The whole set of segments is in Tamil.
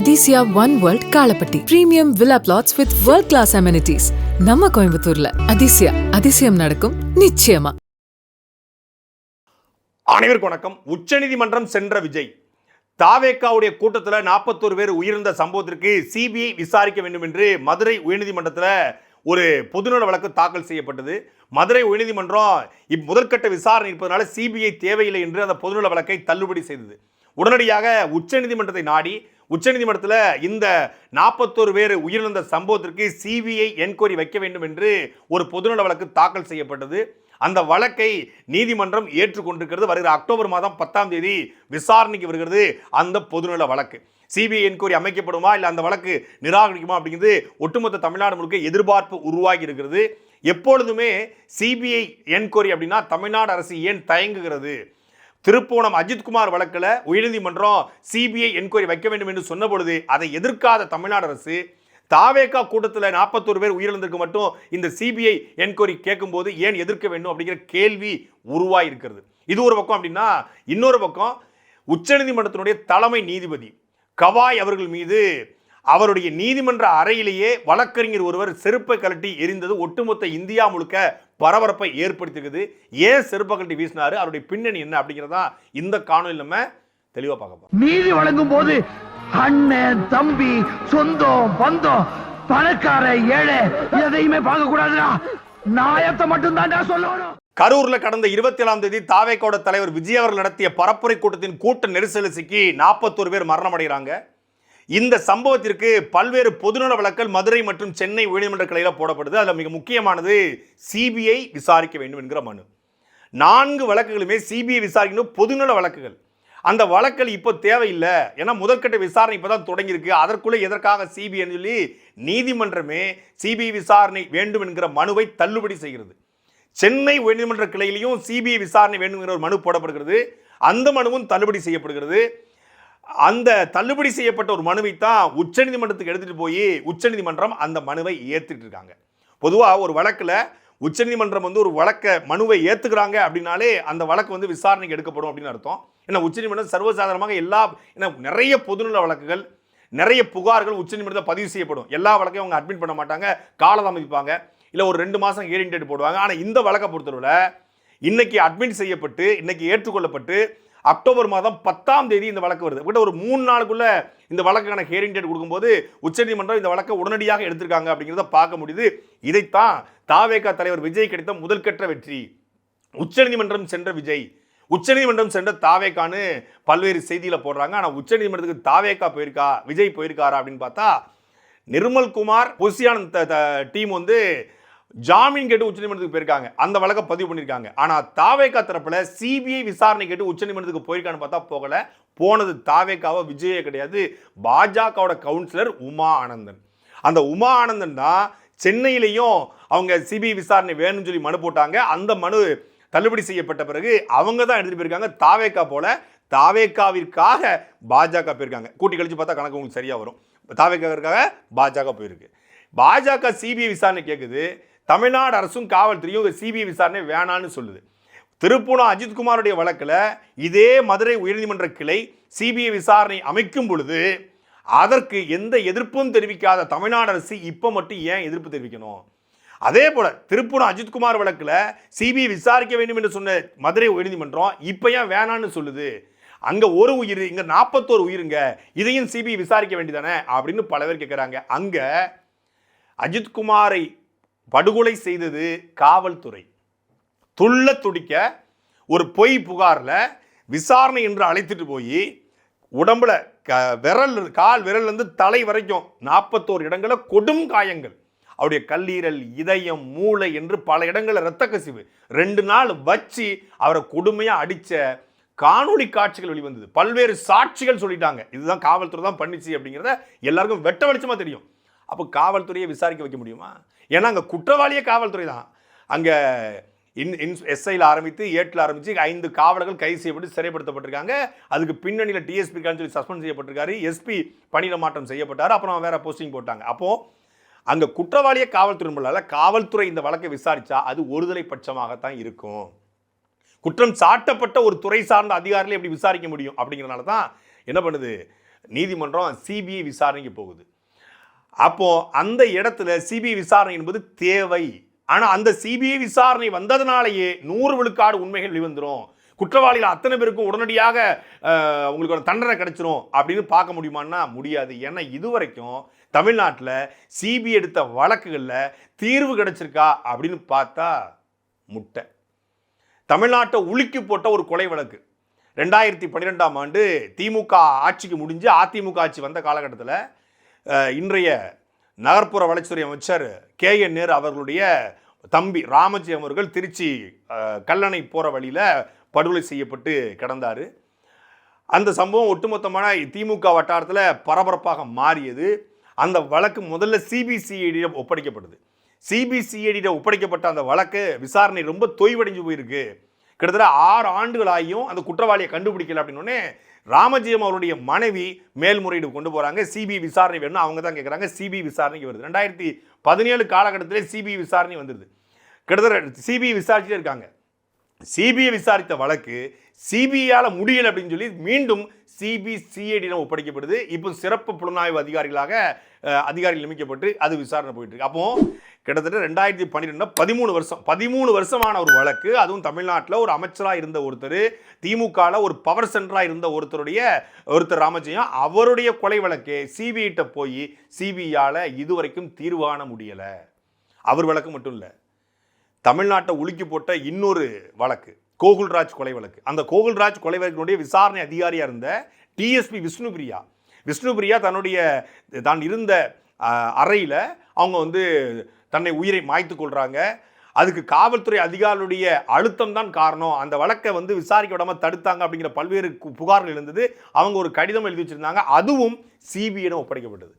Athisaya one world Kalapatti premium villa plots with world class amenities நம்ம கோயம்புத்தூர்ல. அதிசயா அதிசயம் நடக்கும் நிச்சயமா. அனைவருக்கும் வணக்கம். உச்சநீதிமன்றம் சென்ற விஜய். தாவேக்காவுடைய கூட்டத்தில் நாற்பத்தோரு பேர் உயிர்ந்த சம்பவத்திற்கு சிபிஐ விசாரிக்க வேண்டும் என்று மதுரை உயர்நீதிமன்றத்தில் ஒரு பொதுநல வழக்கு தாக்கல் செய்யப்பட்டது. மதுரை உயர்நீதிமன்றம் இப் முதற்கட்ட விசாரணை இருப்பதனால சிபிஐ தேவையில்லை என்று அந்த பொதுநல வழக்கை தள்ளுபடி செய்தது. உடனடியாக உச்சநீதிமன்றத்தை நாடி உச்சநீதிமன்றத்தில் இந்த நாற்பத்தோரு பேர் உயிரிழந்த சம்பவத்திற்கு சிபிஐ என்கொயரி வைக்க வேண்டும் என்று ஒரு பொதுநல வழக்கு தாக்கல் செய்யப்பட்டது. அந்த வழக்கை நீதிமன்றம் ஏற்றுக்கொண்டிருக்கிறது. வருகிற அக்டோபர் மாதம் பத்தாம் தேதி விசாரணைக்கு வருகிறது அந்த பொதுநல வழக்கு. சிபிஐ என்கொயரி அமைக்கப்படுமா இல்லை அந்த வழக்கு நிராகரிக்குமா அப்படிங்கிறது ஒட்டுமொத்த தமிழ்நாடு முழுக்க எதிர்பார்ப்பு உருவாகி இருக்கிறது. எப்பொழுதுமே சிபிஐ என்கொயரி அப்படின்னா தமிழ்நாடு அரசு ஏன் தயங்குகிறது? திருப்போணம் அஜித்குமார் வழக்கில் உயர்நீதிமன்றம் சிபிஐ என்கொயரி வைக்க வேண்டும் என்று சொன்ன பொழுது அதை எதிர்க்காத தமிழ்நாடு அரசு தாவேகா கூட்டத்தில் நாற்பத்தோரு பேர் உயிரிழந்திருக்கு மட்டும் இந்த சிபிஐ என்கொயரி கேட்கும்போது ஏன் எதிர்க்க வேண்டும் அப்படிங்கிற கேள்வி உருவாகி இருக்கிறது இது ஒரு பக்கம் அப்படின்னா இன்னொரு பக்கம் உச்சநீதிமன்றத்தினுடைய தலைமை நீதிபதி கவாய் அவர்கள் மீது அவருடைய நீதிமன்ற அறையிலேயே வழக்கறிஞர் ஒருவர் செருப்பை கழட்டி எரிந்தது ஒட்டுமொத்த இந்தியா முழுக்க பரபரப்பை ஏற்படுத்தியிருக்குது. ஏன் செருப்பை கழட்டி வீசினாரு? அவருடைய பின்னணி என்ன அப்படிங்கிறதா இந்த காணொலி நம்ம தெளிவாக பார்க்க போறோம். நீதி வழங்கும் போது அண்ணன் தம்பி சொந்தம் பந்தம் பணக்கார ஏழை எதையுமே பார்க்க கூடாதுடா. நாயத்தை மட்டும் தான்டா சொல்லணும். கரூர்ல கடந்த இருபத்தி ஏழாம் தேதி தாவேக்கோட தலைவர் விஜய் அவர்கள் நடத்திய பரப்புரை கூட்டத்தின் கூட்ட நெரிசலில் சிக்கி நாற்பத்தோரு பேர் மரணம் அடைகிறாங்க இந்த சம்பவத்திற்கு பல்வேறு பொதுநல வழக்கல் மதுரை மற்றும் சென்னை உயர்நீதிமன்ற கிளையில் போடப்படுது. அதில் மிக முக்கியமானது சிபிஐ விசாரிக்க வேண்டும் என்கிற மனு. நான்கு வழக்குகளுமே சிபிஐ விசாரிக்கணும் பொதுநல வழக்குகள். அந்த வழக்கல் இப்போ தேவையில்லை. ஏன்னா முதற்கட்ட விசாரணை இப்போ தான் தொடங்கியிருக்கு. அதற்குள்ளே எதற்காக சிபிஐன்னு சொல்லி நீதிமன்றமே சிபிஐ விசாரணை வேண்டும் என்கிற மனுவை தள்ளுபடி செய்கிறது. சென்னை உயர்நீதிமன்ற கிளையிலையும் சிபிஐ விசாரணை வேண்டுங்கிற ஒரு மனு போடப்படுகிறது. அந்த மனுவும் தள்ளுபடி செய்யப்படுகிறது. அந்த தள்ளுபடி செய்யப்பட்ட ஒரு மனுவை தான் உச்சநீதிமன்றத்துக்கு எடுத்துகிட்டு போய் உச்சநீதிமன்றம் அந்த மனுவை ஏற்றுட்டு இருக்காங்க. பொதுவாக ஒரு வழக்கில் உச்சநீதிமன்றம் வந்து ஒரு வழக்கை மனுவை ஏற்றுக்கிறாங்க அப்படின்னாலே அந்த வழக்கு வந்து விசாரணைக்கு எடுக்கப்படும் அப்படின்னு அர்த்தம். ஏன்னா உச்சநீதிமன்றம் சர்வசாதாரணமாக எல்லா ஏன்னா நிறைய பொதுநல வழக்குகள் நிறைய புகார்கள் உச்சநீதிமன்றத்தில் பதிவு செய்யப்படும். எல்லா வழக்கையும் அவங்க அட்மிட் பண்ண மாட்டாங்க காலதாமதிப்பாங்க இல்லை ஒரு ரெண்டு மாதம் ஹியரிங் டேட் போடுவாங்க. ஆனால் இந்த வழக்கை பொறுத்தவரை இன்னைக்கு அட்மிட் செய்யப்பட்டு இன்னைக்கு ஏற்றுக்கொள்ளப்பட்டு அக்டோபர் மாதம் பத்தாம் தேதி இந்த வழக்கு வருது. கிட்ட ஒரு மூணு நாளுக்குள்ள இந்த வழக்கான ஹியரிங் டேட் கொடுக்கும்போது உச்சநீதிமன்றம் இந்த வழக்கை உடனடியாக எடுத்திருக்காங்க அப்படிங்கிறத பார்க்க முடியுது. இதைத்தான் தாவேகா தலைவர் விஜய் கிடைத்த முதல்கட்ட வெற்றி. உச்சநீதிமன்றம் சென்ற விஜய். உச்சநீதிமன்றம் சென்ற தாவேக்கான்னு பல்வேறு செய்தியில் போடுறாங்க. ஆனால் உச்சநீதிமன்றத்துக்கு தாவேக்கா போயிருக்கா விஜய் போயிருக்காரா அப்படின்னு பார்த்தா நிர்மல்குமார் பொசியானந்த் டீம் வந்து ஜாமீன் கேட்டு உச்சநீதிமன்றத்துக்கு போயிருக்காங்க. அந்த வழக்கை பதிவு பண்ணியிருக்காங்க. ஆனால் தாவேக்கா தரப்பில் சிபிஐ விசாரணை கேட்டு உச்சநீதிமன்றத்துக்கு போயிருக்கான்னு பார்த்தா போகல. போனது தாவேக்காவா விஜயே கிடையாது. பாஜகவோட கவுன்சிலர் உமா ஆனந்தன். அந்த உமா ஆனந்தன் தான் சென்னையிலையும் அவங்க சிபிஐ விசாரணை வேணும்னு சொல்லி மனு போட்டாங்க. அந்த மனு தள்ளுபடி செய்யப்பட்ட பிறகு அவங்க தான் எடுத்துகிட்டு போயிருக்காங்க. தாவேக்கா போல தாவேக்காவிற்காக பாஜக போயிருக்காங்க. கூட்டி கழிச்சு பார்த்தா கணக்கு உங்களுக்கு சரியாக வரும். தாவேக்காவிற்காக பாஜக போயிருக்கு. பாஜக சிபிஐ விசாரணை கேட்குது தமிழ்நாடு அரசும் காவல்துறையும் சிபிஐ விசாரணை வேணான்னு சொல்லுது. திருப்பூணம் அஜித்குமாருடைய வழக்கில் இதே மதுரை உயர்நீதிமன்ற கிளை சிபிஐ விசாரணை அமைக்கும் பொழுது அதற்கு எந்த எதிர்ப்பும் தெரிவிக்காத தமிழ்நாடு அரசு இப்போ மட்டும் ஏன் எதிர்ப்பு தெரிவிக்கணும்? அதே போல் திருப்பூர் அஜித்குமார் வழக்கில் சிபிஐ விசாரிக்க வேண்டும் என்று சொன்ன மதுரை உயர்நீதிமன்றம் இப்போ ஏன் வேணான்னு சொல்லுது. அங்கே ஒரு உயிர் இங்கே நாற்பத்தோரு உயிருங்க இதையும் சிபிஐ விசாரிக்க வேண்டியதானே அப்படின்னு பல பேர் கேட்குறாங்க அங்கே அஜித்குமாரை படுகொலை செய்தது காவல்துறை. துள்ள துடிக்க ஒரு பொய் புகாரில் விசாரணை என்று அழைத்துட்டு போய் உடம்புல க விரல் கால் விரல்லேருந்து தலை வரைக்கும் நாற்பத்தோரு இடங்களில் கொடும் காயங்கள். அவருடைய கல்லீரல் இதயம் மூளை என்று பல இடங்களில் இரத்த கசிவு. ரெண்டு நாள் வச்சு அவரை கொடுமையாக அடித்த காணொளி காட்சிகள் வெளிவந்தது. பல்வேறு சாட்சிகள் சொல்லிட்டாங்க. இதுதான் காவல்துறை தான் பண்ணிச்சு அப்படிங்கிறத எல்லாருக்கும் வெட்ட வெளிச்சமாக தெரியும். அப்போ காவல்துறையை விசாரிக்க வைக்க முடியுமா? ஏன்னா அங்கே குற்றவாளியே காவல்துறை தான். அங்கே இன் இன் எஸ்ஐயில் ஆரம்பித்து ஏட்டில் ஆரம்பித்து ஐந்து காவலர்கள் கைது செய்யப்பட்டு சிறைப்படுத்தப்பட்டிருக்காங்க. அதுக்கு பின்னணியில் டிஎஸ்பி சொல்லி சஸ்பெண்ட் செய்யப்பட்டிருக்காரு. எஸ்பி பணியிட மாற்றம் செய்யப்பட்டார். அப்புறம் வேறு போஸ்டிங் போட்டாங்க. அப்போது அங்கே குற்றவாளியே காவல்துறை முடியல காவல்துறை இந்த வழக்கை விசாரித்தா அது ஒருதலை பட்சமாகத்தான் இருக்கும். குற்றம் சாட்டப்பட்ட ஒரு துறை சார்ந்த அதிகாரிகளை எப்படி விசாரிக்க முடியும்? அப்படிங்கிறனால தான் என்ன பண்ணுது? நீதிமன்றம் சிபிஐ விசாரணைக்கு போகுது. அப்போது அந்த இடத்துல சிபிஐ விசாரணை என்பது தேவை. ஆனால் அந்த சிபிஐ விசாரணை வந்ததுனாலேயே நூறு விழுக்காடு உண்மைகள் வெளிவந்துடும் குற்றவாளிகள் அத்தனை பேருக்கும் உடனடியாக உங்களுக்கு ஒரு தண்டனை கிடைச்சிரும் அப்படின்னு பார்க்க முடியுமான்னா முடியாது. ஏன்னா இதுவரைக்கும் தமிழ்நாட்டில் சிபிஐ எடுத்த வழக்குகளில் தீர்வு கிடைச்சிருக்கா அப்படின்னு பார்த்தா முட்டை. தமிழ்நாட்டை உலுக்கி போட்ட ஒரு கொலை வழக்கு. ரெண்டாயிரத்தி பன்னிரெண்டாம் ஆண்டு திமுக ஆட்சிக்கு முடிஞ்சு அதிமுக ஆட்சி வந்த காலகட்டத்தில் இன்றைய நகர்ப்புற வளர்ச்சித்துறை அமைச்சர் கே என் நேரு அவர்களுடைய தம்பி ராமஜி அவர்கள் திருச்சி கல்லணை போகிற வழியில் படுகொலை செய்யப்பட்டு கிடந்தார். அந்த சம்பவம் ஒட்டுமொத்தமான திமுக வட்டாரத்தில் பரபரப்பாக மாறியது. அந்த வழக்கு முதல்ல சிபிசிஐடியிடம் ஒப்படைக்கப்படுது சிபிசிஐடியிடம் ஒப்படைக்கப்பட்ட அந்த வழக்கு விசாரணை ரொம்ப தொய்வடைஞ்சு போயிருக்கு. கிட்டத்தட்ட ஆறு ஆண்டுகள் ஆகியும் அந்த குற்றவாளியை கண்டுபிடிக்கல அப்படின்னோடனே ராமஜெயம் அவருடைய மனைவி மேல்முறையீடு கொண்டு போகிறாங்க சிபிஐ விசாரணை வேணும்னு அவங்க தான் கேட்குறாங்க சிபிஐ விசாரணைக்கு வருது. ரெண்டாயிரத்தி பதினேழு காலகட்டத்திலே சிபிஐ விசாரணை வந்துடுது கிட்டத்தட்ட சிபிஐ விசாரிச்சுட்டே இருக்காங்க. சிபிஐ விசாரித்த வழக்கு சிபிஐயால் முடியல அப்படின்னு சொல்லி மீண்டும் சிபிசிஐடியிடம் ஒப்படைக்கப்படுது. இப்போ சிறப்பு புலனாய்வு அதிகாரிகளாக அதிகாரிகள் நியமிக்கப்பட்டு அது விசாரணை போயிட்டு இருக்கு. அப்போ கிட்டத்தட்ட ரெண்டாயிரத்தி பன்னிரெண்டு பதிமூணு வருஷம் பதிமூணு வருஷமான ஒரு வழக்கு. அதுவும் தமிழ்நாட்டில் ஒரு அமைச்சராக இருந்த ஒருத்தர் திமுகவில் ஒரு பவர் சென்டராக இருந்த ஒருத்தருடைய ஒருத்தர் ராமஜெயம் அவருடைய கொலை வழக்கு சிபிஐட்ட போய் சிபிஐயால் இதுவரைக்கும் தீர்வான முடியலை. அவர் வழக்கு மட்டும் இல்லை தமிழ்நாட்டை உலுக்கி போட்ட இன்னொரு வழக்கு. கோகுல்ராஜ் கொலை வழக்கு. அந்த கோகுல்ராஜ் கொலை வழக்கினுடைய விசாரணை அதிகாரியாக இருந்த டிஎஸ்பி விஷ்ணுபிரியா. விஷ்ணுபிரியா தன்னுடைய தான் இருந்த அறையில் அவங்க வந்து தன்னை உயிரை மாய்த்து கொள்கிறாங்க அதுக்கு காவல்துறை அதிகாரியுடைய அழுத்தம் தான் காரணம். அந்த வழக்கை வந்து விசாரிக்க விடாமல் தடுத்தாங்க அப்படிங்கிற பல்வேறு புகார்கள் இருந்தது அவங்க ஒரு கடிதம் எழுதி வச்சுருந்தாங்க. அதுவும் சிபிஐடம் ஒப்படைக்கப்பட்டது.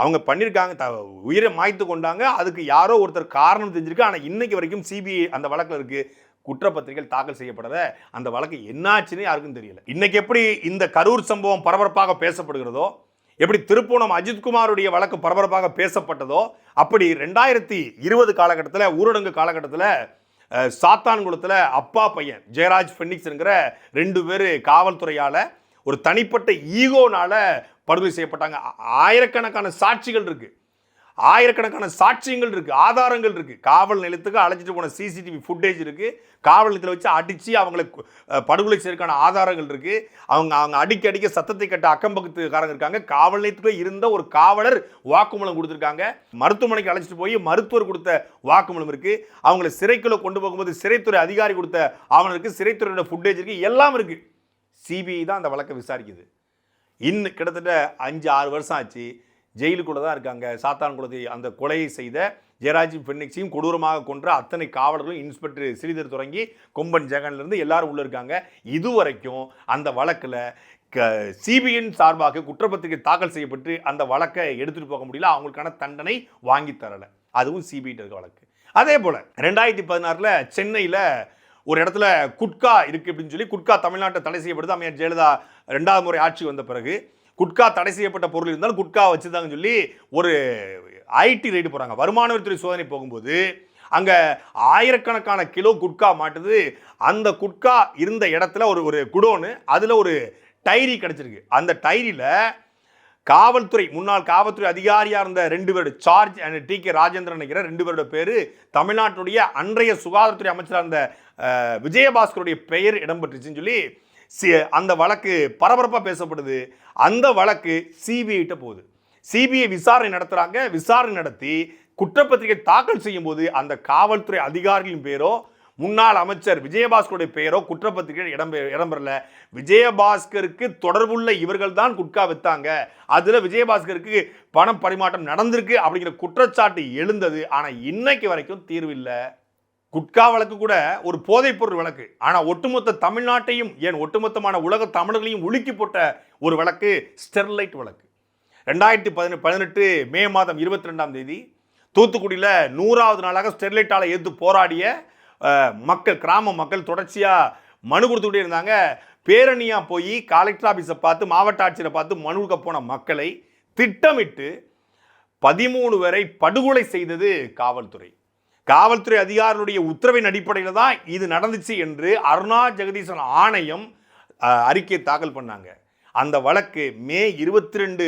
அவங்க பண்ணியிருக்காங்க த உயிரை மாய்த்து கொண்டாங்க. அதுக்கு யாரோ ஒருத்தர் காரணம் தெரிஞ்சிருக்கு. ஆனால் இன்னைக்கு வரைக்கும் சிபிஐ அந்த வழக்கில் இருக்குது குற்றப்பத்திரிகைகள் தாக்கல் செய்யப்படல. அந்த வழக்கு என்னாச்சுன்னு யாருக்கும் தெரியல. இன்னைக்கு எப்படி இந்த கரூர் சம்பவம் பரபரப்பாக பேசப்படுகிறதோ எப்படி திருப்பூணம் அஜித்குமாருடைய வழக்கு பரபரப்பாக பேசப்பட்டதோ அப்படி ரெண்டாயிரத்தி இருபது காலகட்டத்தில் ஊரடங்கு காலகட்டத்தில் சாத்தான்குளத்தில் அப்பா பையன் ஜெயராஜ் ஃபென்னிக்ஸ்ங்கிற ரெண்டு பேர் காவல்துறையால் ஒரு தனிப்பட்ட ஈகோனால் படுகொலை செய்யப்பட்டாங்க. ஆயிரக்கணக்கான சாட்சிகள் இருக்குது ஆயிரக்கணக்கான சாட்சியங்கள் இருக்குது ஆதாரங்கள் இருக்குது காவல் நிலையத்துக்கு அழைச்சிட்டு போன சிசிடிவி ஃபுட்டேஜ் இருக்குது காவல் நிலையத்தில் வச்சு அடித்து அவங்களை படுகொலை செய்யறதுக்கான ஆதாரங்கள் இருக்குது அவங்க அவங்க அடிக்க அடிக்க சத்தத்தை கட்ட அக்கம் பக்கத்துக்காரங்க இருக்காங்க. காவல் நிலையத்தில் இருந்த ஒரு காவலர் வாக்குமூலம் கொடுத்துருக்காங்க. மருத்துவமனைக்கு அழைச்சிட்டு போய் மருத்துவர் கொடுத்த வாக்குமூலம் இருக்குது அவங்களை சிறைக்குள்ளே கொண்டு போகும்போது சிறைத்துறை அதிகாரி கொடுத்த ஆவணம் இருக்குது சிறைத்துறையோட ஃபுட்டேஜ் இருக்குது எல்லாம் இருக்குது சிபிஐ தான் அந்த வழக்கை விசாரிக்குது. இன்னும் கிட்டத்தட்ட அஞ்சு ஆறு வருஷம் ஆச்சு. ஜெயிலுக்குள்ளே தான் இருக்காங்க சாத்தான்குளத்தை அந்த கொலையை செய்த ஜெயராஜி பெண்ணிக்ஸையும் கொடூரமாக கொன்ற அத்தனை காவலர்களும் இன்ஸ்பெக்டர் ஸ்ரீதர் தொடங்கி கொம்பன் ஜெகன்லேருந்து எல்லாரும் உள்ளே இருக்காங்க. இதுவரைக்கும் அந்த வழக்கில் க சிபிஎன் சார்பாக குற்றப்பத்திரிகை தாக்கல் செய்யப்பட்டு அந்த வழக்கை எடுத்துகிட்டு போக முடியல. அவங்களுக்கான தண்டனை வாங்கி தரலை. அதுவும் சிபிஐட்டு இருக்க வழக்கு. அதே போல் ரெண்டாயிரத்தி பதினாறில் சென்னையில் ஒரு இடத்துல குட்கா இருக்குது அப்படின்னு சொல்லி குட்கா தமிழ்நாட்டை தடை செய்யப்படுது. அம்மையார் ஜெயலலிதா ரெண்டாவது முறை ஆட்சி வந்த பிறகு குட்கா தடை செய்யப்பட்ட பொருள் இருந்தாலும் குட்கா வச்சுதாங்கன்னு சொல்லி ஒரு ஐடி ரைடு போகிறாங்க வருமான வரித்துறை சோதனை போகும்போது அங்கே ஆயிரக்கணக்கான கிலோ குட்கா மாட்டுது. அந்த குட்கா இருந்த இடத்துல ஒரு ஒரு குடோனு அதில் ஒரு டைரி கிடச்சிருக்கு. அந்த டைரியில் காவல்துறை முன்னாள் காவல்துறை அதிகாரியாக இருந்த ரெண்டு பேரோட charge and T K Rajendran நினைக்கிற ரெண்டு பேரோட பேர் தமிழ்நாட்டுடைய அன்றைய சுகாதாரத்துறை அமைச்சராக இருந்த விஜயபாஸ்கருடைய பெயர் இடம்பெற்றுச்சுன்னு சொல்லி சி அந்த வழக்கு பரபரப்பாக பேசப்படுது. அந்த வழக்கு சிபிஐட்ட போகுது. சிபிஐ விசாரணை நடத்துகிறாங்க விசாரணை நடத்தி குற்றப்பத்திரிகை தாக்கல் செய்யும்போது அந்த காவல்துறை அதிகாரிகளின் பேரோ முன்னாள் அமைச்சர் விஜயபாஸ்கருடைய பெயரோ குற்றப்பத்திரிகை இடம்பெ இடம்பெறல. விஜயபாஸ்கருக்கு தொடர்புள்ள இவர்கள் தான் குட்கா வித்தாங்க. அதில் விஜயபாஸ்கருக்கு பணம் பரிமாற்றம் நடந்திருக்கு அப்படிங்கிற குற்றச்சாட்டு எழுந்தது. ஆனால் இன்னைக்கு வரைக்கும் தீர்வு இல்லை. குட்கா வழக்கு கூட ஒரு போதைப்பொருள் வழக்கு. ஆனால் ஒட்டுமொத்த தமிழ்நாட்டையும் ஏன் ஒட்டுமொத்தமான உலக தமிழர்களையும் உலுக்கி போட்ட ஒரு வழக்கு ஸ்டெர்லைட் வழக்கு. ரெண்டாயிரத்தி பதினெட்டு பதினெட்டு மே மாதம் இருபத்தி ரெண்டாம் தேதி தூத்துக்குடியில் நூறாவது நாளாக ஸ்டெர்லைட் ஆலை எதிர்த்து போராடிய மக்கள் கிராம மக்கள் தொடர்ச்சியாக மனு கொடுத்துக்கிட்டே இருந்தாங்க. பேரணியாக போய் கலெக்டர் ஆஃபீஸை பார்த்து மாவட்ட ஆட்சியரை பார்த்து மனு கொடுக்க போன மக்களை திட்டமிட்டு பதிமூணு வரை படுகொலை செய்தது காவல்துறை. காவல்துறை அதிகாரிகளுடைய உத்தரவின் அடிப்படையில் தான் இது நடந்துச்சு என்று அருணா ஜெகதீசன் ஆணையம் அறிக்கை தாக்கல் பண்ணாங்க. அந்த வழக்கு மே இருபத்தி ரெண்டு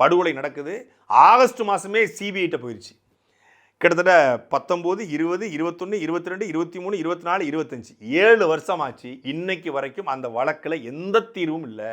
படுகொலை நடக்குது. ஆகஸ்ட் மாதமே சிபிஐட்ட போயிடுச்சு கிட்டத்தட்ட பத்தொம்போது இருபது இருபத்தொன்று இருபத்தி ரெண்டு இருபத்தி மூணு இருபத்தி நாலு இருபத்தஞ்சி. ஏழு வருஷம் ஆச்சு இன்னைக்கு வரைக்கும் அந்த வழக்கில் எந்த தீர்வும் இல்லை.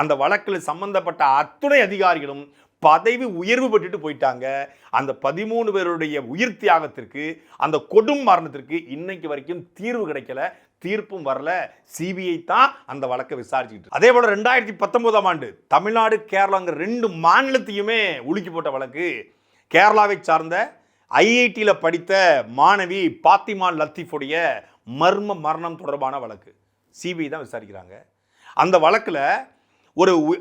அந்த வழக்கில் சம்பந்தப்பட்ட அத்துணை அதிகாரிகளும் பதவி உயர்வு பெற்றுட்டு போயிட்டாங்க. அந்த பதிமூணு பேருடைய உயிர் தியாகத்திற்கு அந்த கொடும் மரணத்திற்கு இன்னைக்கு வரைக்கும் தீர்வு கிடைக்கல. தீர்ப்பும் வரல. சிபிஐ தான் அந்த வழக்கை விசாரிச்சுக்கிட்டு அதே போல் ரெண்டாயிரத்தி பத்தொன்பதாம் ஆண்டு தமிழ்நாடு கேரளாங்கிற ரெண்டு மாநிலத்தையுமே உலுக்கி போட்ட வழக்கு. கேரளாவை சார்ந்த ஐஐடியில் படித்த மாணவி பாத்திமா லத்தீஃபுடைய மர்ம மரணம் தொடர்பான வழக்கு. சிபிஐ தான் விசாரிக்கிறாங்க. அந்த வழக்கில் ஒரு உ-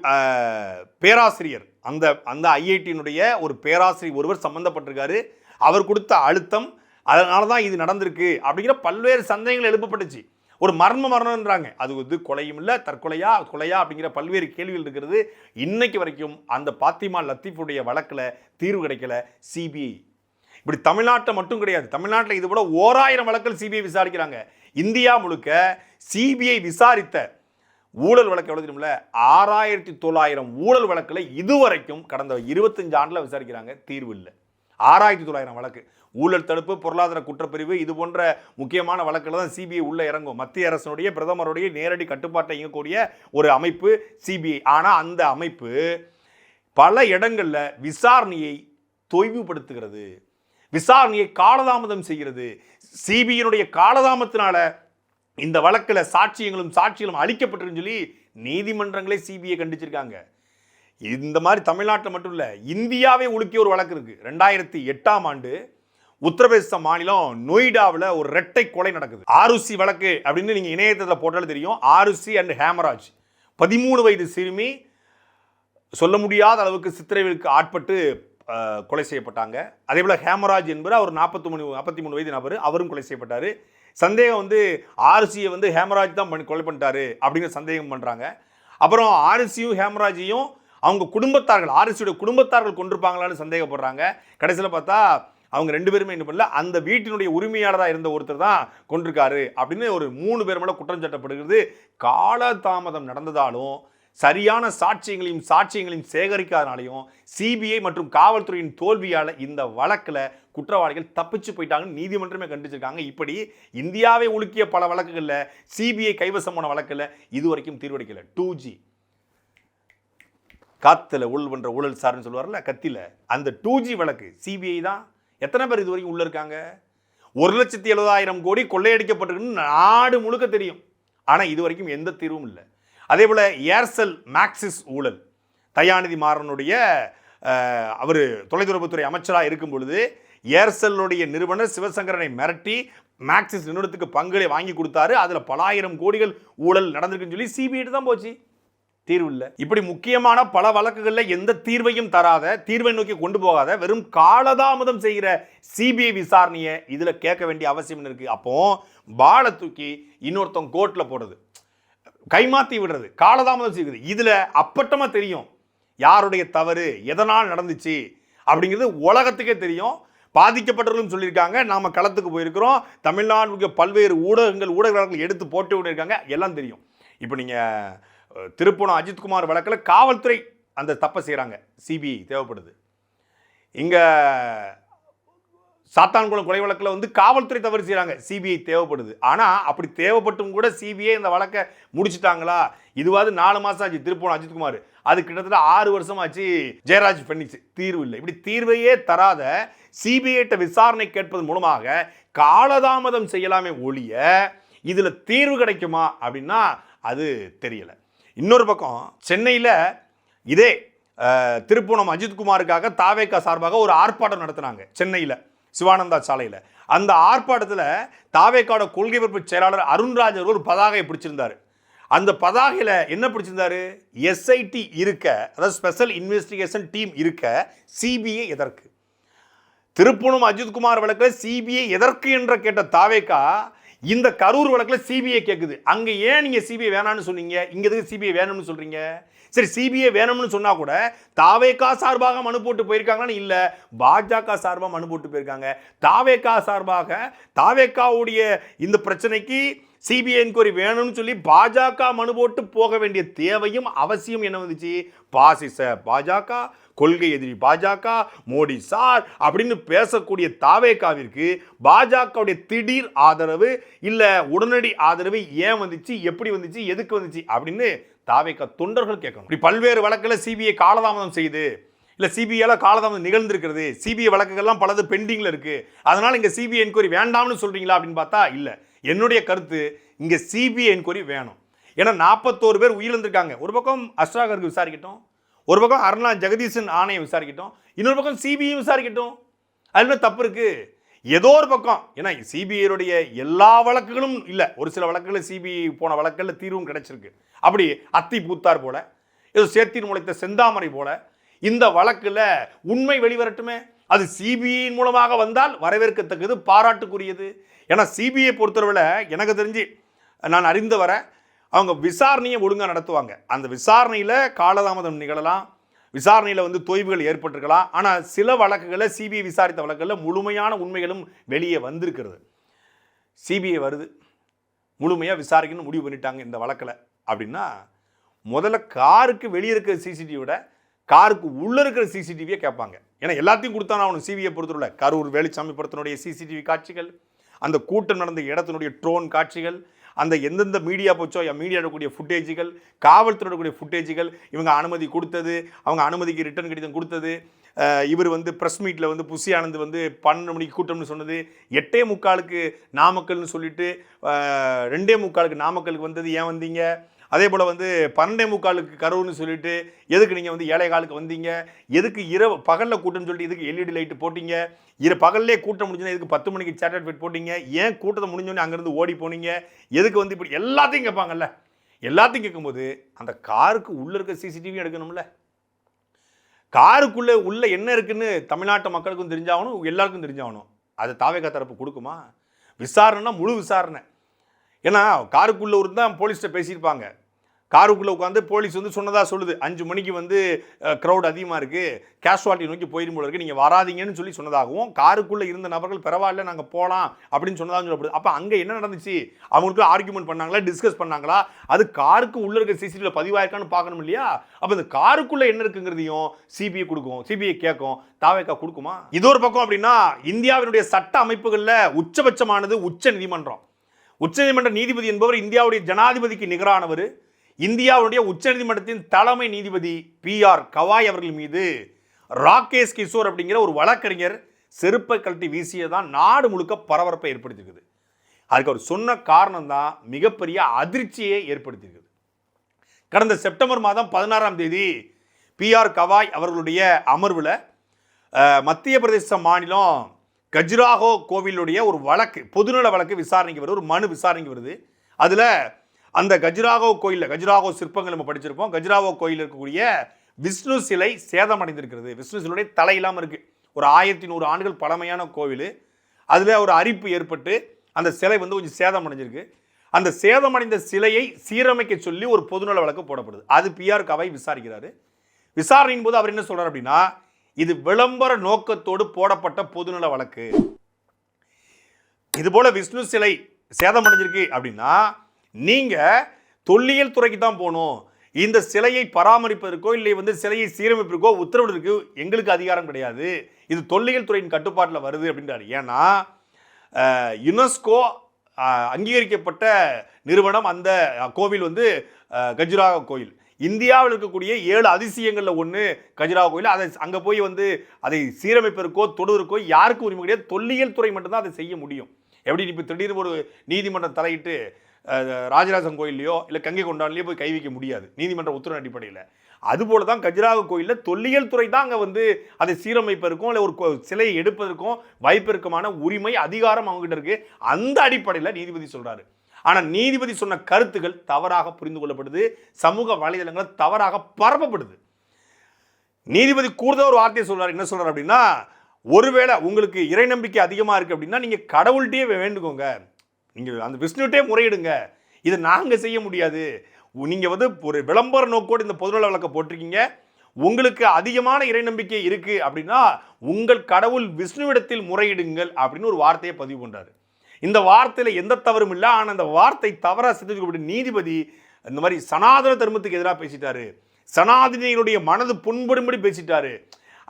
பேராசிரியர் அந்த அந்த ஐஐடியினுடைய ஒரு பேராசிரியர் ஒருவர் சம்மந்தப்பட்டிருக்காரு அவர் கொடுத்த அழுத்தம் அதனால தான் இது நடந்திருக்கு அப்படிங்கிற பல்வேறு சந்தேகங்கள் எழுப்பப்பட்டுச்சு. ஒரு மர்ம மரணம்ன்றாங்க. அது வந்து கொலையும் இல்லை தற்கொலையா கொலையா அப்படிங்கிற பல்வேறு கேள்விகள் இருக்கிறது. இன்னைக்கு வரைக்கும் அந்த பாத்திமா லத்தீஃபுடைய வழக்கில் தீர்வு கிடைக்கல சிபிஐ. இப்படி தமிழ்நாட்டை மட்டும் கிடையாது. தமிழ்நாட்டில் இது போல ஓராயிரம் வழக்கில் சிபிஐ விசாரிக்கிறாங்க. இந்தியா முழுக்க சிபிஐ விசாரித்த ஊழல் வழக்கு எவ்வளோ தெரியுமில்ல? ஆறாயிரத்தி தொள்ளாயிரம் ஊழல் வழக்கில் இதுவரைக்கும் கடந்த இருபத்தஞ்சு ஆண்டில் விசாரிக்கிறாங்க. தீர்வு இல்லை. ஆறாயிரத்தி தொள்ளாயிரம் வழக்கு. ஊழல் தடுப்பு பொருளாதார குற்றப்பிரிவு இது போன்ற முக்கியமான வழக்கில் தான் சிபிஐ உள்ளே இறங்கும். மத்திய அரசனுடைய பிரதமருடைய நேரடி கட்டுப்பாட்டை இயங்கக்கூடிய ஒரு அமைப்பு சிபிஐ ஆனால் அந்த அமைப்பு பல இடங்களில் விசாரணையை தொய்வுபடுத்துகிறது. விசாரணையை காலதாமதம் செய்கிறது. சிபிஐனுடைய காலதாமத்தினால இந்த வழக்கில் சாட்சியங்களும் சாட்சிகளும் அளிக்கப்பட்டிருன்னு சொல்லி நீதிமன்றங்களே சிபிஐ கண்டிச்சிருக்காங்க. இந்த மாதிரி தமிழ்நாட்டில் மட்டும் இல்லை இந்தியாவே உலுக்கிய ஒரு வழக்கு இருக்குது ரெண்டாயிரத்தி எட்டாம் ஆண்டு உத்தரப்பிரதேச மாநிலம் நொய்டாவில் ஒரு ரெட்டை கொலை நடக்குது. ஆருசி வழக்கு அப்படின்னு நீங்கள் இணையத்தில் போட்டாலும் தெரியும். ஆருசி அண்ட் ஹேமராஜ். பதிமூணு வயது சிறுமி சொல்ல முடியாத அளவுக்கு சித்திரைவிற்கு ஆட்பட்டு கொலை செய்யப்பட்டாங்க. அதே போல் ஹேமராஜ் என்பவர் அவர் நாற்பத்தி மூணு நாற்பத்தி மூணு வயது நபர் அவரும் கொலை செய்யப்பட்டார். சந்தேகம் வந்து ஆர்சியை வந்து ஹேமராஜ் தான் பண்ணி கொலை பண்ணிட்டாரு அப்படிங்கிற சந்தேகம் பண்ணுறாங்க அப்புறம் ஆர்சியும் ஹேமராஜையும் அவங்க குடும்பத்தார்கள் ஆர்சியோட குடும்பத்தார்கள் கொண்டிருப்பாங்களான்னு சந்தேகப்படுறாங்க. கடைசியில் பார்த்தா அவங்க ரெண்டு பேருமே என்ன பண்ணல அந்த வீட்டினுடைய உரிமையாளராக இருந்த ஒருத்தர் தான் கொண்டிருக்காரு அப்படின்னு ஒரு மூணு பேர் மேலே குற்றம் சாட்டப்படுகிறது. காலதாமதம் நடந்ததாலும் சரியான சாட்சியங்களையும் சாட்சியங்களையும் சேகரிக்காதனாலையும் சிபிஐ மற்றும் காவல்துறையின் தோல்வியால் இந்த வழக்கில் குற்றவாளிகள் தப்பிச்சு போயிட்டாங்கன்னு நீதிமன்றமே கண்டிச்சிருக்காங்க. இப்படி இந்தியாவை உலுக்கிய பல வழக்குகளில் சிபிஐ கைவசமான வழக்கில் இதுவரைக்கும் தீர்வடிக்கல டூ ஜி. காத்தில் உள் பண்ணுற ஊழல் சார்னு சொல்லுவார்ல கத்தியில் அந்த டூ ஜி வழக்கு சிபிஐ தான். எத்தனை பேர் இது வரைக்கும் இருக்காங்க? ஒரு லட்சத்தி எழுபதாயிரம் கோடி கொள்ளையடிக்கப்பட்டிருக்குன்னு நாடு முழுக்க தெரியும். ஆனால் இது வரைக்கும் எந்த தீர்வும் இல்லை. அதே போல் ஏர்செல் மேக்சிஸ் ஊழல். தயாநிதி மாறனுடைய அவர் தொலைதொடர்புத்துறை அமைச்சராக இருக்கும் பொழுது ஏர்செல்லுடைய நிறுவனர் சிவசங்கரனை மிரட்டி மேக்சிஸ் நிறுவனத்துக்கு பங்குகளை வாங்கி கொடுத்தாரு. அதில் பலாயிரம் கோடிகள் ஊழல் நடந்திருக்குன்னு சொல்லி சிபிஐ தான் போச்சு. தீர்வு இல்லை. இப்படி முக்கியமான பல வழக்குகளில் எந்த தீர்வையும் தராத தீர்வை நோக்கி கொண்டு போகாத வெறும் காலதாமதம் செய்கிற சிபிஐ விசாரணையை இதில் கேட்க வேண்டிய அவசியம் இருக்கு. அப்போ பாலை தூக்கி இன்னொருத்தன் கோர்ட்டில் போடுறது. கைமாத்தி விடுறது காலதாமதம் செய்யுது இதில் அப்பட்டமாக தெரியும் யாருடைய தவறு எதனால் நடந்துச்சு அப்படிங்கிறது உலகத்துக்கே தெரியும். பாதிக்கப்பட்டவர்களும் சொல்லியிருக்காங்க நாம் களத்துக்கு போயிருக்கிறோம் தமிழ்நாடு பல்வேறு ஊடகங்கள் ஊடகங்கள் எடுத்து போட்டு விட்டுருக்காங்க எல்லாம் தெரியும். இப்போ நீங்கள் திருப்பணம் அஜித்குமார் வழக்கில் காவல்துறை அந்த தப்பை செய்கிறாங்க சிபிஐ தேவைப்படுது. இங்கே சாத்தான்குளம் கொலை வழக்கில் வந்து காவல்துறை தவறு செய்கிறாங்க சிபிஐ தேவைப்படுது. ஆனால் அப்படி தேவைப்பட்டும் கூட சிபிஐ இந்த வழக்கை முடிச்சிட்டாங்களா? இதுவாது நாலு மாதம் ஆச்சு. திருப்பூர் அஜித்குமார் அது கிட்டத்தட்ட ஆறு வருஷம் ஆச்சு ஜெயராஜ் பண்ணிச்சு. தீர்வு இல்லை. இப்படி தீர்வையே தராத சிபிஐட்ட விசாரணை கேட்பதன் மூலமாக காலதாமதம் செய்யலாமே ஒழிய இதில் தீர்வு கிடைக்குமா அப்படின்னா அது தெரியலை. இன்னொரு பக்கம் சென்னையில் இதே திருப்பூணம் அஜித்குமாருக்காக தாவேக்கா சார்பாக ஒரு ஆர்ப்பாட்டம் நடத்தினாங்க. சென்னையில். சிவானந்தா சாலையில். அந்த ஆர்ப்பாட்டத்தில் தாவேக்காட கொள்கை பொறுப்பு செயலாளர் அருண்ராஜ் ஒரு பதாகையை பிடிச்சிருந்தாரு. அந்த பதாகையில் என்ன பிடிச்சிருந்தாரு? எஸ்ஐடி இருக்க அதாவது ஸ்பெஷல் இன்வெஸ்டிகேஷன் டீம் இருக்க சிபிஐ எதற்கு? திருப்புணம் அஜித்குமார் வழக்கில் சிபிஐ எதற்கு என்ற கேட்ட தாவேக்கா இந்த கரூர் வழக்கில் சிபிஐ கேட்குது அங்கே ஏன் நீங்கள் சிபிஐ வேணான்னு சொன்னீங்க? இங்கே எதுக்கு சிபிஐ வேணும்னு சொல்கிறீங்க சரி சிபிஐ வேணும்னு சொன்னா கூட தாவேகா சார்பாக மனு போட்டு போயிருக்காங்கன்னு இல்லை பாஜக சார்பாக மனு போட்டு போயிருக்காங்க. தாவேகா சார்பாக தாவேகாவுடைய இந்த பிரச்சனைக்கு சிபிஐ என்கொயரி வேணும்னு சொல்லி பாஜக மனு போட்டு போக வேண்டிய தேவையும் அவசியம் என்ன வந்துச்சு? பாசிச பாஜக கொள்கை எதிரி பாஜக மோடி சார் அப்படின்னு பேசக்கூடிய தாவேகாவிற்கு பாஜகவுடைய திடீர் ஆதரவு இல்லை உடனடி ஆதரவு ஏன் வந்துச்சு எப்படி வந்துச்சு எதுக்கு வந்துச்சு அப்படின்னு தாவேகா தொண்டர்கள் கேட்கணும். இப்படி பல்வேறு வழக்கில் சிபிஐ காலதாமதம் செய்யுது இல்லை சிபிஐல காலதாமதம் நிகழ்ந்திருக்கிறது சிபிஐ வழக்குகள்லாம் பலது பெண்டிங்கில் இருக்குது அதனால் இங்கே சிபிஐ என்கொயரி வேண்டாம்னு சொல்கிறீங்களா அப்படின்னு பார்த்தா இல்லை. என்னுடைய கருத்து இங்கே சிபிஐ என்கொயரி வேணும். ஏன்னா நாற்பத்தோரு பேர் உயிரிழந்திருக்காங்க. ஒரு பக்கம் அஸ்ராகருக்கு விசாரிக்கட்டும் ஒரு பக்கம் அருணா ஜெகதீசன் ஆணையம் விசாரிக்கட்டும் இன்னொரு பக்கம் சிபிஐ விசாரிக்கட்டும். அதுல தப்பு இருக்கு. ஏதோ ஒரு பக்கம். ஏன்னா சிபிஐடைய எல்லா வழக்குகளும் இல்லை. ஒரு சில வழக்குகளில் சிபிஐ போன வழக்குகளில் தீர்வும் கிடைச்சிருக்கு. அப்படி அத்தி பூத்தார் போல ஏதோ சேர்த்தின் முளைத்த செந்தாமரை போல இந்த வழக்கில் உண்மை வெளிவரட்டுமே? அது சிபிஐயின் மூலமாக வந்தால் வரவேற்கத்தக்கது பாராட்டுக்குரியது. ஏன்னா சிபிஐ பொறுத்தளவில் எனக்கு தெரிஞ்சு நான் அறிந்து வர அவங்க விசாரணையை ஒழுங்காக நடத்துவாங்க. அந்த விசாரணையில் காலதாமதம் நிகழலாம். விசாரணையில் வந்து தொய்வுகள் ஏற்பட்டிருக்கலாம். ஆனால் சில வழக்குகளை சிபிஐ விசாரித்த வழக்குகளில் முழுமையான உண்மைகளும் வெளியே வந்திருக்கிறது. சிபிஐ வருது. முழுமையாக விசாரிக்கணும்னு முடிவு பண்ணிட்டாங்க இந்த வழக்கில். அப்படின்னா முதல்ல காருக்கு வெளியே இருக்கிற சிசிடிவியோட காருக்கு உள்ளே இருக்கிற சிசிடிவியை கேட்பாங்க. ஏன்னா எல்லாத்தையும் கொடுத்தானா அவனுக்கு சிபிஐ பொறுத்தவரை கரூர் வேலுச்சாமி படத்தினுடைய சிசிடிவி காட்சிகள் அந்த கூட்டம் நடந்த இடத்தினுடைய ட்ரோன் காட்சிகள் அந்த எந்தெந்த மீடியா போச்சோ மீடியா கூடிய ஃபுட்டேஜுகள் காவல்துறையோட கூடிய ஃபுட்டேஜுகள் இவங்க அனுமதி கொடுத்தது அவங்க அனுமதிக்கு ரிட்டர்ன் கடிதம் கொடுத்தது இவர் வந்து ப்ரெஸ் மீட்டில் வந்து புசி ஆனந்த் வந்து பன்னெண்டு மணிக்கு கூட்டம்னு சொன்னது எட்டே முக்காலுக்கு நாமக்கல்னு சொல்லிட்டு ரெண்டே முக்காலுக்கு நாமக்கலுக்கு வந்தது ஏன் வந்தீங்க? அதே போல் வந்து பன்னெண்டே முக்காலுக்கு கரூர்னு சொல்லிட்டு எதுக்கு நீங்கள் வந்து ஏழை காலுக்கு வந்தீங்க? எதுக்கு இரவு பகலில் கூட்டம்னு சொல்லிட்டு எதுக்கு எல்இடி லைட்டு போட்டீங்க? இரு பகல்லே கூட்டம் முடிஞ்சுன்னா எதுக்கு பத்து மணிக்கு சேட்டர் ஃபைட் போட்டீங்க? ஏன் கூட்டத்தை முடிஞ்சோடனே அங்கேருந்து ஓடி போனீங்க? எதுக்கு வந்து இப்படி எல்லாத்தையும் கேட்பாங்கல்ல? எல்லாத்தையும் கேட்கும்போது அந்த காருக்கு உள்ளே இருக்க சிசிடிவி எடுக்கணும்ல. காருக்குள்ளே உள்ள என்ன இருக்குன்னு தமிழ்நாட்டு மக்களுக்கும் தெரிஞ்சாகணும் எல்லாருக்கும் தெரிஞ்சாகணும். அது தாவேகா தரப்பு கொடுக்குமா? விசாரணைனா முழு விசாரணை. ஏன்னா காருக்குள்ளே ஒரு தான் போலீஸ்கிட்ட பேசியிருப்பாங்க. காருக்குள்ளே உட்காந்து போலீஸ் வந்து சொன்னதாக சொல்லுது. அஞ்சு மணிக்கு வந்து க்ரௌட் அதிகமாக இருக்குது கேஷுவாலிட்டி நோக்கி போயிடும் போல இருக்குது நீங்கள் வராதீங்கன்னு சொல்லி சொன்னதாகவும் காருக்குள்ளே இருந்த நபர்கள் பரவாயில்ல நாங்கள் போகலாம் அப்படின்னு சொன்னதாக சொல்லப்படுது. அப்போ அங்கே என்ன நடந்துச்சு? அவங்களுக்கு ஆர்குமெண்ட் பண்ணாங்களா? டிஸ்கஸ் பண்ணாங்களா? அது காருக்கு உள்ளே இருக்க சிசிடிவியில் பதிவாயிருக்கான்னு பார்க்கணும் இல்லையா? அப்போ இந்த காருக்குள்ளே என்ன இருக்குங்கிறதையும் சிபிஐ கொடுக்கும். சிபிஐ கேட்கும். தாவேக்கா கொடுக்குமா? இது ஒரு பக்கம் அப்படின்னா இந்தியாவினுடைய சட்ட அமைப்புகளில் உச்சபட்சமானது உச்ச நீதிமன்றம். உச்சநீதிமன்ற நீதிபதி என்பவர் இந்தியாவுடைய ஜனாதிபதிக்கு நிகரானவர். இந்தியாவுடைய உச்சநீதிமன்றத்தின் தலைமை நீதிபதி பி ஆர் கவாய் அவர்கள் மீது ராகேஷ் கிஷோர் அப்படிங்கிற ஒரு வழக்கறிஞர் செருப்பை கழட்டி வீசியதான் நாடு முழுக்க பரபரப்பை ஏற்படுத்தியிருக்குது. அதுக்கு அவர் சொன்ன காரணம் தான் மிகப்பெரிய அதிர்ச்சியை ஏற்படுத்தியிருக்குது. கடந்த செப்டம்பர் மாதம் பதினாறாம் தேதி பி ஆர் கவாய் அவர்களுடைய அமர்வில் மத்திய பிரதேச மாநிலம் கஜ்ராஹோ கோவிலுடைய ஒரு வழக்கு பொதுநல வழக்கு விசாரணைக்கு வருது ஒரு மனு விசாரணைக்கு வருது. அதில் அந்த கஜுராகோ கோயிலில் கஜுராகோ சிற்பங்கள் நம்ம படிச்சிருப்போம். கஜுராகோ கோயில் இருக்கக்கூடிய விஷ்ணு சிலை சேதமடைந்திருக்கிறது. விஷ்ணு சிலையுடைய தலை இல்லாமல் இருக்குது ஒரு ஆயிரத்தி நூறு ஆண்டுகள் பழமையான கோவில். அதில் ஒரு அரிப்பு ஏற்பட்டு அந்த சிலை வந்து கொஞ்சம் சேதமடைஞ்சிருக்கு. அந்த சேதமடைந்த சிலையை சீரமைக்க சொல்லி ஒரு பொதுநல வழக்கு போடப்படுது. அது பிஆர் கவை விசாரிக்கிறாரு. விசாரணையின் போது அவர் என்ன சொல்கிறார் அப்படின்னா இது விளம்பர நோக்கத்தோடு போடப்பட்ட பொதுநல வழக்கு. இது போல விஷ்ணு சிலை சேதமடைஞ்சிருக்கு அப்படின்னா நீங்கள் தொல்லியல் துறைக்கு தான் போகணும். இந்த சிலையை பராமரிப்பதற்கோ இல்லை வந்து சிலையை சீரமைப்பதற்கோ உத்தரவிடுறதுக்கு எங்களுக்கு அதிகாரம் கிடையாது. இது தொல்லியல் துறையின் கட்டுப்பாட்டில் வருது அப்படின்றாரு. ஏன்னா யுனெஸ்கோ அங்கீகரிக்கப்பட்ட நிறுவனம் அந்த கோவில் வந்து கஜுராக கோயில். இந்தியாவில் இருக்கக்கூடிய ஏழு அதிசயங்களில் ஒன்று கஜுராக கோயில். அதை அங்கே போய் வந்து அதை சீரமைப்பதற்கோ தொடுவதற்கோ யாருக்கும் உரிமை கிடையாது. தொல்லியல் துறை மட்டும்தான் அதை செய்ய முடியும். எப்படி? இப்போ திடீர்னு ஒரு நீதிமன்றம் தலையிட்டு ராஜராஜன் கோயில்லையோ இல்லை கங்கை கொண்டான்லையோ போய் கை வைக்க முடியாது. நீதிமன்ற உத்தரவு அடிப்படையில். அதுபோல தான் கஜிராக கோயிலில் தொல்லியல் துறை தான் அங்கே வந்து அதை சீரமைப்பதற்கும் இல்லை ஒரு கோ- சிலையை எடுப்பதற்கும் வாய்ப்பிற்குமான உரிமை அதிகாரம் அவங்ககிட்ட இருக்குது அந்த அடிப்படையில் நீதிபதி சொல்கிறாரு ஆனால் நீதிபதி சொன்ன கருத்துக்கள் தவறாக புரிந்து கொள்ளப்படுது. சமூக வலைதளங்கள் தவறாக பரப்பப்படுது. நீதிபதி கூடுதல் ஒரு வார்த்தையை சொல்கிறார் என்ன சொல்கிறார் அப்படின்னா ஒருவேளை உங்களுக்கு இறை நம்பிக்கை அதிகமாக இருக்குது அப்படின்னா நீங்கள் கடவுள்கிட்டயே வேண்டுக்கோங்க நீங்கள் அந்த விஷ்ணுட்டே முறையிடுங்க. இதை நாங்கள் செய்ய முடியாது. நீங்கள் வந்து ஒரு விளம்பர நோக்கோடு இந்த பொதுநல வழக்கை போட்டிருக்கீங்க. உங்களுக்கு அதிகமான இறை நம்பிக்கை இருக்கு அப்படின்னா உங்கள் கடவுள் விஷ்ணுவிடத்தில் முறையிடுங்கள் அப்படின்னு ஒரு வார்த்தையை பதிவு பண்றாரு. இந்த வார்த்தையில் எந்த தவறும் இல்லை. ஆனால் அந்த வார்த்தை தவறாக சிந்திக்கப்பட்ட நீதிபதி இந்த மாதிரி சனாதன தர்மத்துக்கு எதிராக பேசிட்டாரு. சனாதனிகளுடைய மனது புண்படும்படி பேசிட்டாரு.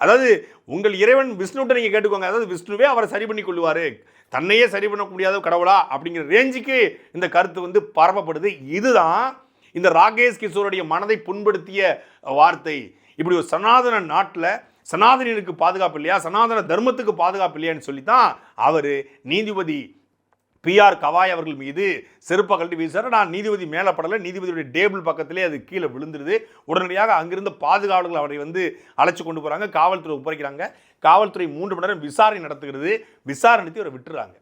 அதாவது உங்கள் இறைவன் விஷ்ணுட்ட நீங்கள் கேட்டுக்கோங்க. அதாவது விஷ்ணுவே அவரை சரி பண்ணி கொள்வார் தன்னையே சரி பண்ண முடியாத கடவுளா அப்படிங்கிற ரேஞ்சுக்கு இந்த கருத்து வந்து பரப்பப்படுது. இதுதான் இந்த ராகேஷ் கிஷோருடைய மனதை புண்படுத்திய வார்த்தை. இப்படி ஒரு சனாதன நாட்டில் சனாதனியனுக்கு பாதுகாப்பு இல்லையா? சனாதன தர்மத்துக்கு பாதுகாப்பு இல்லையான்னு சொல்லி தான் அவர் நீதிபதி பிஆர் கவாய் அவர்கள் மீது செருப்பை கழட்டி வீசார் நான் நீதிபதி மேலே படலை நீதிபதியுடைய டேபிள் பக்கத்திலே அது கீழே விழுந்துருது. உடனடியாக அங்கிருந்த பாதுகாவலர்கள் அவரை வந்து அழைச்சி கொண்டு போகிறாங்க காவல்துறை ஒப்படைக்கிறாங்க. காவல்துறை மூன்று மணி நேரம் விசாரணை நடத்துகிறது. விசாரணை நடத்தி அவரை விட்டுறாங்க.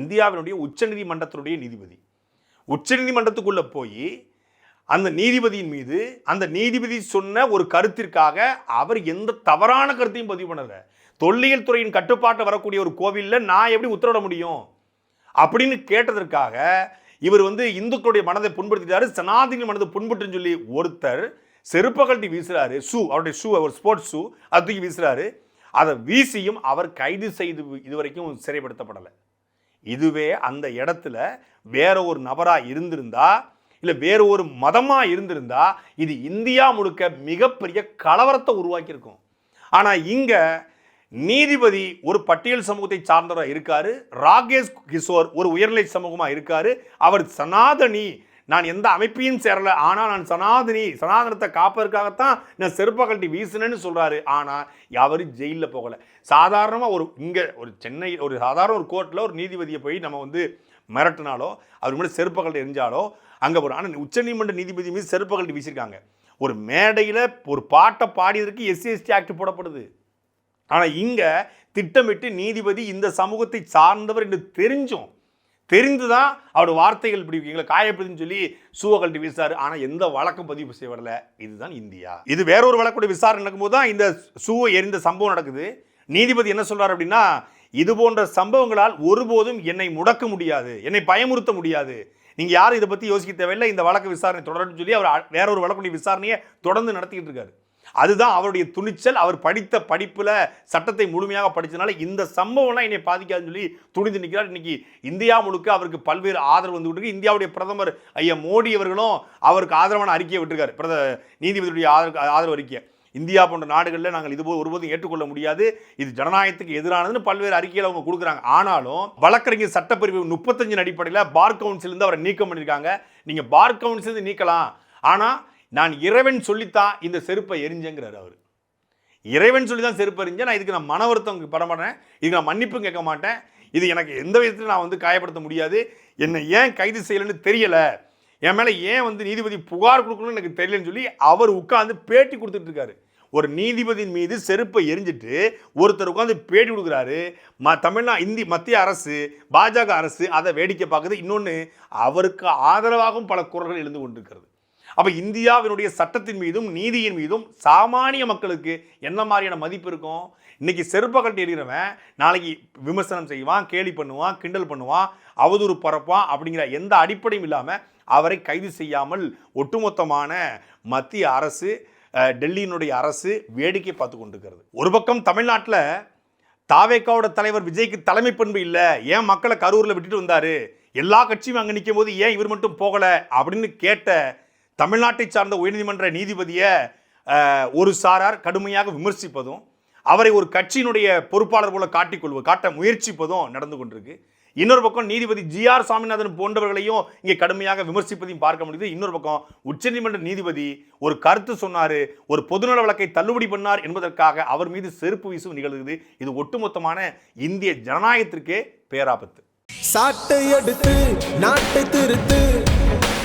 இந்தியாவினுடைய உச்சநீதிமன்றத்தினுடைய நீதிபதி. உச்சநீதிமன்றத்துக்குள்ளே போய் அந்த நீதிபதியின் மீது அந்த நீதிபதி சொன்ன ஒரு கருத்திற்காக அவர் எந்த தவறான கருத்தையும் பதிவு பண்ணலை. தொல்லியல் துறையின் கட்டுப்பாட்டை வரக்கூடிய ஒரு கோவிலில் நான் எப்படி உத்தரவிட முடியும்? அப்படின்னு கேட்டதற்காக இவர் வந்து இந்துக்களுடைய மனதை புண்படுத்திட்டாரு சனாதினி மனதை புண்பட்டுன்னு சொல்லி ஒருத்தர் செருப்பை கழட்டி வீசுறாரு ஷூ அவருடைய ஷூ அவர் ஸ்போர்ட்ஸ் ஷூ அது தூக்கி வீசுறாரு. அதை வீசியும் அவர் கைது செய்து இதுவரைக்கும் சிறைப்படுத்தப்படலை. இதுவே அந்த இடத்துல வேற ஒரு நபராக இருந்திருந்தா இல்லை வேற ஒரு மதமாக இருந்திருந்தா இது இந்தியா முழுக்க மிகப்பெரிய கலவரத்தை உருவாக்கியிருக்கும். ஆனால் இங்கே நீதிபதி ஒரு பட்டியல் சமூகத்தை சார்ந்தவராக இருக்காரு. ராகேஷ் கிஷோர் ஒரு உயர்நிலை சமூகமாக இருக்காரு. அவர் சனாதனி. நான் எந்த அமைப்பையும் சேரல. ஆனால் நான் சனாதனி. சனாதனத்தை காப்பதற்காகத்தான் நான் செருப்ப கட்டி வீசினேன்னு சொல்கிறாரு ஆனால் யாரும் ஜெயிலில் போகலை. சாதாரணமாக ஒரு இங்கே ஒரு சென்னை ஒரு சாதாரண ஒரு கோர்ட்டில் ஒரு நீதிபதியை போய் நம்ம வந்து மிரட்டினாலோ அவர் மேலே செருப்பை எரிஞ்சாலோ அங்கே போகிறோம் ஆனால் உச்சநீதிமன்ற நீதிபதி மீது செருப்பை கழட்டி வீசியிருக்காங்க. ஒரு மேடையில் ஒரு பாட்டை பாடியதற்கு எஸ்சி எஸ்டி ஆக்ட் போடப்படுது. ஆனால் இங்கே திட்டமிட்டு நீதிபதி இந்த சமூகத்தை சார்ந்தவர் என்று தெரிஞ்சும் தெரிந்து தான் அவரோட வார்த்தைகள் இப்படி எங்களை காயப்படுதுன்னு சொல்லி சூவை கழட்டி வீசாரு. ஆனால் எந்த வழக்கம் பதிவு செய்ய இதுதான் இந்தியா. இது வேற ஒரு வழக்குடைய விசாரணை நடக்கும்போது தான் இந்த சூவை எரிந்த சம்பவம் நடக்குது. நீதிபதி என்ன சொல்கிறார் அப்படின்னா இது போன்ற சம்பவங்களால் ஒருபோதும் என்னை முடக்க முடியாது. என்னை பயமுறுத்த முடியாது. நீங்கள் யாரும் இதை பற்றி யோசிக்க தேவையில்லை. இந்த வழக்கு விசாரணை தொடரணும்னு சொல்லி அவர் அ- வேற ஒரு வழக்குடைய விசாரணையை தொடர்ந்து நடத்திக்கிட்டு இருக்காரு. அதுதான் அவருடைய துணிச்சல். அவர் படித்த படிப்பில் சட்டத்தை முழுமையாக படித்ததுனால இந்த சம்பவம்லாம் என்னை பாதிக்காதுன்னு சொல்லி துணிந்து நிற்கிறார். இன்னைக்கு இந்தியா முழுக்க அவருக்கு பல்வேறு ஆதரவு வந்து இருக்கு இந்தியாவுடைய பிரதமர் ஐயா மோடி அவர்களும் அவருக்கு ஆதரவான அறிக்கையை விட்டுருக்கார். பிரத நீதிபதியுடைய ஆதரவு ஆதரவு அறிக்கை இந்தியா போன்ற நாடுகளில் நாங்கள் இதுபோல் ஒருபோதும் ஏற்றுக்கொள்ள முடியாது. இது ஜனநாயகத்துக்கு எதிரானதுன்னு பல்வேறு அறிக்கையில் அவங்க கொடுக்குறாங்க. ஆனாலும் வழக்கறிஞர் சட்டப்பிரிவு முப்பத்தஞ்சின் அடிப்படையில் பார் கவுன்சிலிருந்து அவரை நீக்கம் பண்ணியிருக்காங்க. நீங்கள் பார் கவுன்சிலிருந்து நீக்கலாம். ஆனால் நான் இறைவன் சொல்லித்தான் இந்த செருப்பை எரிஞ்சேங்கிறார் அவர். இறைவன் சொல்லி தான் செருப்பு எறிஞ்சேன் நான் இதுக்கு நான் மன வருத்தம் பட மாட்டேன் இதுக்கு நான் மன்னிப்பும் கேட்க மாட்டேன் இது எனக்கு எந்த விதத்திலும் நான் வந்து காயப்படுத்த முடியாது என்னை ஏன் கைது செய்யலைன்னு தெரியலை என் மேலே ஏன் வந்து நீதிபதி புகார் கொடுக்கணும்னு எனக்கு தெரியலன்னு சொல்லி அவர் உட்காந்து பேட்டி கொடுத்துட்டு இருக்காரு. ஒரு நீதிபதியின் மீது செருப்பை எரிஞ்சிட்டு ஒருத்தர் உட்காந்து பேட்டி கொடுக்குறாரு ம தமிழ்நா இந்தி மத்திய அரசு பாஜக அரசு அதை வேடிக்கை பார்க்குது. இன்னொன்று அவருக்கு ஆதரவாகவும் பல குரல்கள் எழுந்து கொண்டிருக்கிறது. அப்போ இந்தியாவினுடைய சட்டத்தின் மீதும் நீதியின் மீதும் சாமானிய மக்களுக்கு என்ன மாதிரியான மதிப்பு இருக்கும்? இன்னைக்கு செருப்பை கட்டி எறிகிறவன் நாளைக்கு விமர்சனம் செய்வான் கேலி பண்ணுவான் கிண்டல் பண்ணுவான் அவதூறு பரப்பான் அப்படிங்கிற எந்த அடிப்படையும் இல்லாமல் அவரை கைது செய்யாமல் ஒட்டுமொத்தமான மத்திய அரசு டெல்லியினுடைய அரசு வேடிக்கை பார்த்து கொண்டிருக்கிறது. ஒரு பக்கம் தமிழ்நாட்டில் தாவேக்காவோட தலைவர் விஜய்க்கு தலைமை பண்பு இல்லை ஏன் மக்களை கரூரில் விட்டுட்டு வந்தார்? எல்லா கட்சியும் அங்கே நிற்கும் போது ஏன் இவர் மட்டும் போகலை அப்படின்னு கேட்ட தமிழ்நாட்டை சார்ந்த உயர்நீதிமன்ற நீதிபதியை ஒரு சாரார் கடுமையாக விமர்சிப்பதும் அவரை ஒரு கட்சியினுடைய பொறுப்பாளர் போல காட்டிக்கொள்வது காட்ட முயற்சிப்பதும் நடந்து கொண்டிருக்கு. இன்னொரு பக்கம் நீதிபதி ஜி ஆர் சாமிநாதன் போன்றவர்களையும் இங்கே கடுமையாக விமர்சிப்பதையும் பார்க்க முடியுது. இன்னொரு பக்கம் உச்சநீதிமன்ற நீதிபதி ஒரு கருத்து சொன்னார் ஒரு பொதுநல வழக்கை தள்ளுபடி பண்ணார் என்பதற்காக அவர் மீது செருப்பு வீசும் நிகழ்கிறது இது ஒட்டுமொத்தமான இந்திய ஜனநாயகத்திற்கே பேராபத்து. சாட்டை எடுத்து நாட்டை திருத்து